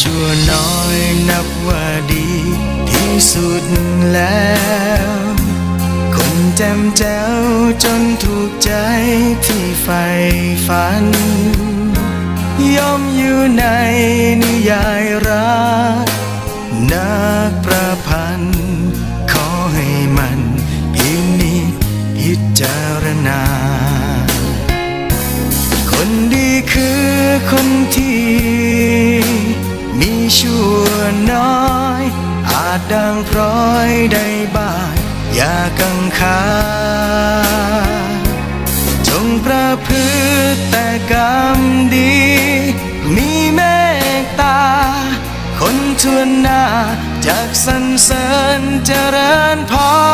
ชั่วน้อยนับว่าดีที่สุดแล้ว คนแจ่มแจ้วจนถูกใจที่ใฝ่ฝัน ย่อมอยู่ในนิยายรักนักประพันธ์ขอให้มันเพียงนิดพิจารณา คนดีคือคนที่ อาจดังพร้อยได้บ้างอย่ากังขาจงประพฤติแต่กรรมดี มีเมตตา คนชวนหน้าจากสรรเสริญเจริญพร